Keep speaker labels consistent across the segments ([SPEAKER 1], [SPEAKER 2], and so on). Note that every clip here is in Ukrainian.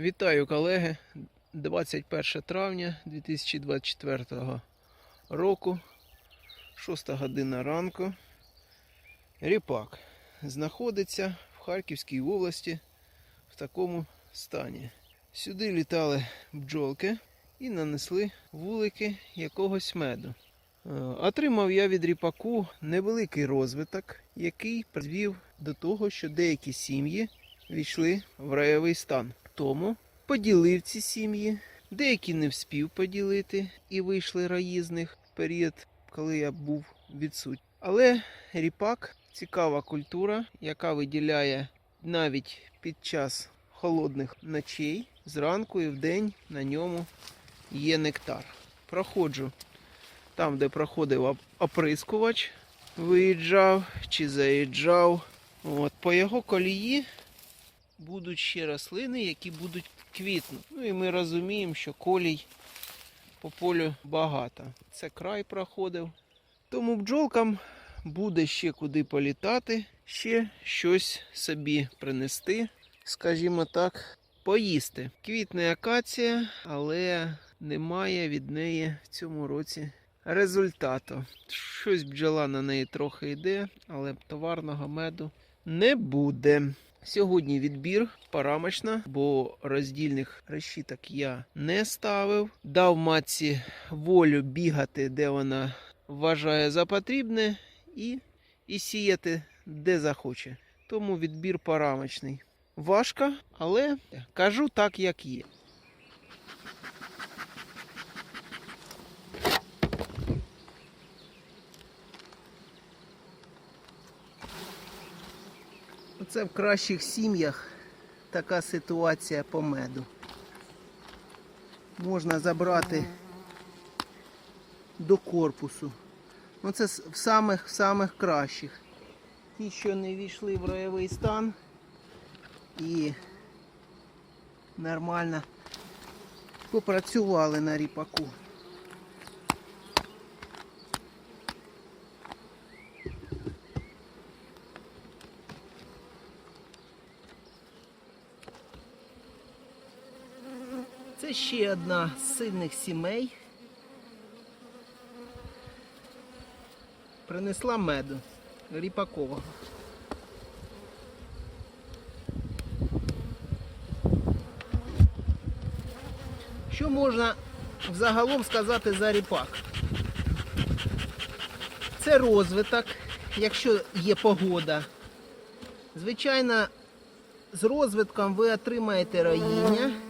[SPEAKER 1] Вітаю колеги! 21 травня 2024 року, 6 година ранку. Ріпак знаходиться в Харківській області в такому стані. Сюди літали бджолки і нанесли вулики якогось меду. Е, Отримав я від ріпаку невеликий розвиток, який призвів до того, що деякі сім'ї війшли в раєвий стан. Тому поділив ці сім'ї, деякі не вспів поділити і вийшли раї з них в період, коли я був відсутній. Але ріпак цікава культура, яка виділяє навіть під час холодних ночей, зранку і вдень на ньому є нектар. Проходжу там, де проходив оприскувач, виїжджав чи заїжджав. От, по його колії будуть ще рослини, які будуть квітнути. Ну і ми розуміємо, що колій по полю багато. Це край проходив. Тому бджолкам буде ще куди політати, ще щось собі принести, скажімо так, поїсти. Квітне акація, але немає від неї в цьому році результату. Щось бджола на неї трохи йде, але товарного меду не буде. Сьогодні відбір парамочна, бо роздільних решіток я не ставив. Дав матці волю бігати, де вона вважає за потрібне, і, і сіяти де захоче. Тому відбір парамочний. Важко, але кажу так, як є. Оце в кращих сім'ях така ситуація по меду. Можна забрати до корпусу. Ну це в самих самих кращих. Ті, що не війшли в роєвий стан і нормально попрацювали на ріпаку. Це ще одна з сильних сімей. Принесла меду ріпакового. Що можна взагалом сказати за ріпак? Це розвиток, якщо є погода. Звичайно, з розвитком ви отримаєте роїння.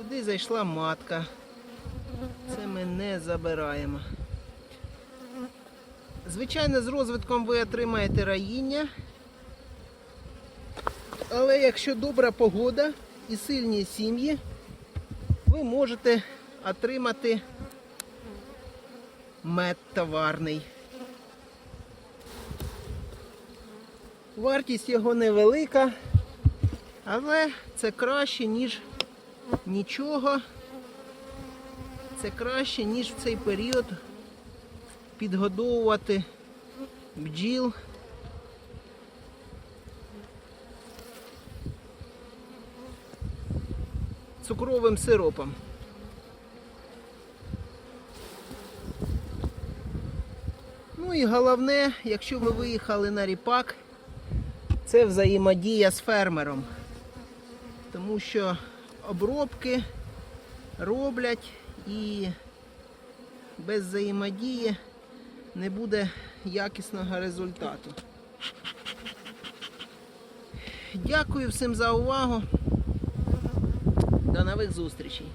[SPEAKER 1] Сюди зайшла матка. Це ми не забираємо. Звичайно, з розвитком ви отримаєте раїння. Але якщо добра погода і сильні сім'ї, ви можете отримати мед товарний. Вартість його невелика, але це краще, ніж нічого. Це краще, ніж в цей період підгодовувати бджіл. Цукровим сиропом. Ну і головне, якщо ви виїхали на ріпак, це взаємодія з фермером. Тому що обробки роблять і без взаємодії не буде якісного результату. Дякую всім за увагу. До нових зустрічей.